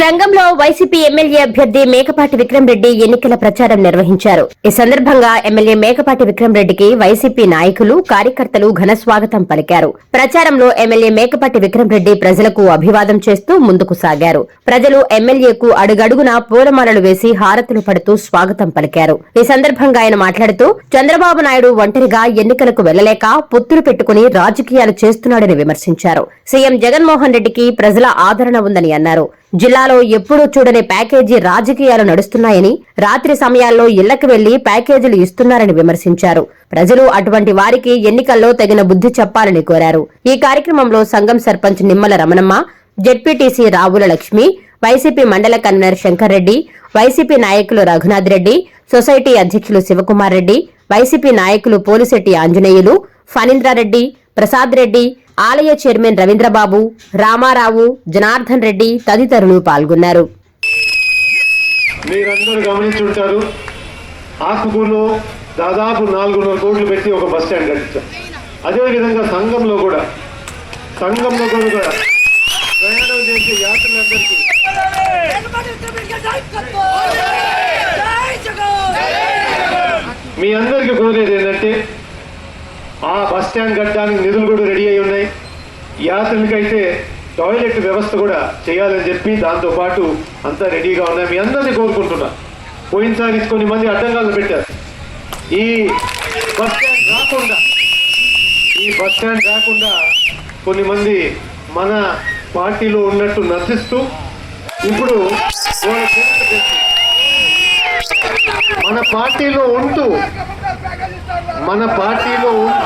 సంఘంలో YCP MLA అభ్యర్థి మేకపాటి విక్రమ్ రెడ్డి ఎన్నికల ప్రచారం నిర్వహించారు. ఈ సందర్భంగా ఎమ్మెల్యే మేకపాటి విక్రమ్ రెడ్డికి వైసీపీ నాయకులు కార్యకర్తలు ఘన స్వాగతం పలికారు. ప్రచారంలో ఎమ్మెల్యే మేకపాటి విక్రమ్ రెడ్డి ప్రజలకు అభివాదం చేస్తూ ముందుకు సాగారు. ప్రజలు ఎమ్మెల్యేకు అడుగడుగునా పూలమాలలు వేసి హారతులు పడుతూ స్వాగతం పలికారు. ఈ సందర్భంగా ఆయన మాట్లాడుతూ చంద్రబాబు నాయుడు ఒంటరిగా ఎన్నికలకు వెళ్ళలేక పొత్తులు పెట్టుకుని రాజకీయాలు చేస్తున్నాడని విమర్శించారు. సీఎం జగన్మోహన్ రెడ్డికి ప్రజల ఆదరణ ఉందని అన్నారు. జిల్లాలో ఎప్పుడూ చూడని ప్యాకేజీ రాజకీయాలు నడుస్తున్నాయని రాత్రి సమయాల్లో ఇళ్ళకు వెళ్ళి ప్యాకేజీలు ఇస్తున్నారని విమర్శించారు. ప్రజలు అటువంటి వారికి ఎన్నికల్లో తగిన బుద్ధి చెప్పాలని కోరారు. ఈ కార్యక్రమంలో సంఘం సర్పంచ్ నిమ్మల రమణమ్మ జెడ్పీటీసీ రావుల లక్ష్మి వైసీపీ మండల కన్వీనర్ శంకర్ రెడ్డి వైసీపీ నాయకులు రఘునాథ్ రెడ్డి సొసైటీ అధ్యక్షులు శివకుమార్ రెడ్డి వైసీపీ నాయకులు పోలిశెట్టి ఆంజనేయులు ఫణీంద్రారెడ్డి ప్రసాద్ రెడ్డి ఆలయ చైర్మన్ రవీంద్రబాబు రామారావు జనార్దన్ రెడ్డి తదితరులు పాల్గొన్నారు. మీరందరూ గమనించుంటారు ఆత్మకూరులో దాదాపు నాలుగున్నర కోట్లు పెట్టి ఒక బస్ స్టాండ్ కట్టించాం. అదేవిధంగా సంఘంలో కూడా సంఘంలో కూడా ప్రయాణం చేసే యాత్రలందరికీ మీ అందరికీ కోరేది ఏంటంటే ఆ బస్ స్టాండ్ కట్టడానికి నిధులు కూడా రెడీ అయి యాత్రికులకైతే టాయిలెట్ వ్యవస్థ కూడా చేయాలని చెప్పి దాంతో పాటు అంతా రెడీగా ఉన్నాయి. మీ అందరినీ కోరుకుంటున్నా. పోయినసారి కొన్ని మంది అడ్డంగాలు పెట్టారు. ఈ బస్ స్టాండ్ రాకుండా ఈ బస్ స్టాండ్ రాకుండా కొన్ని మంది మన పార్టీలో ఉన్నట్టు నశిస్తూ ఇప్పుడు మన పార్టీలో ఉంటూ మన పార్టీలో ఉంటూ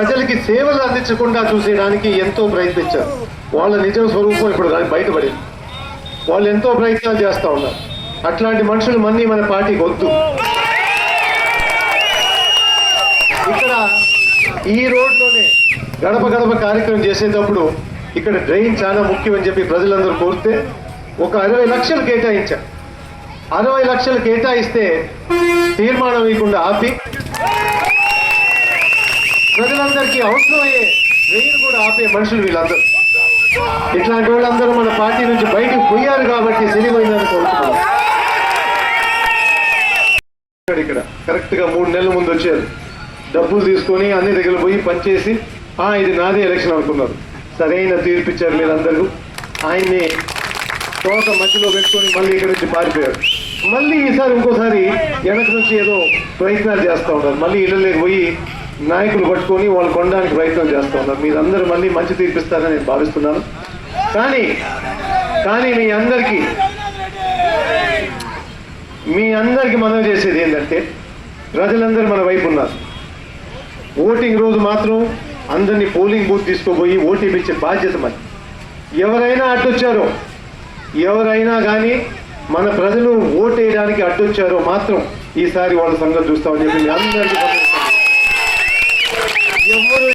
ప్రజలకి సేవలు అందించకుండా చూసేయడానికి ఎంతో ప్రయత్నించారు. వాళ్ళ నిజ స్వరూపం ఇప్పుడు బయటపడింది. వాళ్ళు ఎంతో ప్రయత్నాలు చేస్తూ ఉన్నారు. అట్లాంటి మనుషులు మన్ని మన పార్టీకి వద్దు ఇక్కడ ఈ రోడ్లోనే గడప గడప కార్యక్రమం చేసేటప్పుడు ఇక్కడ డ్రైన్ చాలా ముఖ్యం అని చెప్పి ప్రజలందరూ కోరితే ఒక అరవై లక్షలు కేటాయించారు. అరవై లక్షలు కేటాయిస్తే తీర్మానం ఇవ్వకుండా ఆపి ప్రజలందరికీ అవసరమయ్యే డ్రైన్ కూడా ఆపే మనుషులు వీళ్ళందరూ. ఇట్లాంటి వాళ్ళందరూ మన పార్టీ నుంచి బయటకు పోయారు కాబట్టి సినిమైందని కోరుతున్నాం ఇక్కడ ఇక్కడ. కరెక్ట్గా మూడు నెలల ముందు వచ్చారు. డబ్బులు తీసుకొని అన్ని దగ్గర పోయి పనిచేసి ఆ ఇది నాదే ఎలక్షన్ అనుకున్నారు. సరైన తీర్పు ఇచ్చారు మీరందరూ ఆయన్ని తోట మధ్యలో పెట్టుకొని మళ్ళీ ఇక్కడ నుంచి పారిపోయారు. మళ్ళీ ఈసారి ఇంకోసారి వెనక నుంచి ఏదో ప్రయత్నాలు చేస్తూ ఉన్నారు. మళ్ళీ ఇళ్ళలోకి పోయి నాయకులు పట్టుకొని వాళ్ళు కొనడానికి ప్రయత్నం చేస్తూ ఉన్నారు. మీరందరూ మళ్ళీ మంచి తీర్పిస్తారని నేను భావిస్తున్నాను. కానీ కానీ మీ అందరికీ మీ అందరికి మనం చేసేది ఏంటంటే ప్రజలందరూ మన వైపు ఉన్నారు. ఓటింగ్ రోజు మాత్రం అందరినీ పోలింగ్ బూత్ తీసుకోపోయి ఓటీపీ ఇచ్చే బాధ్యత మరి ఎవరైనా అడ్డొచ్చారో ఎవరైనా కానీ మన ప్రజలు ఓటేయడానికి అడ్డొచ్చారో మాత్రం ఈసారి వాళ్ళ సంగతి చూస్తామని చెప్పి మీ అందరికీ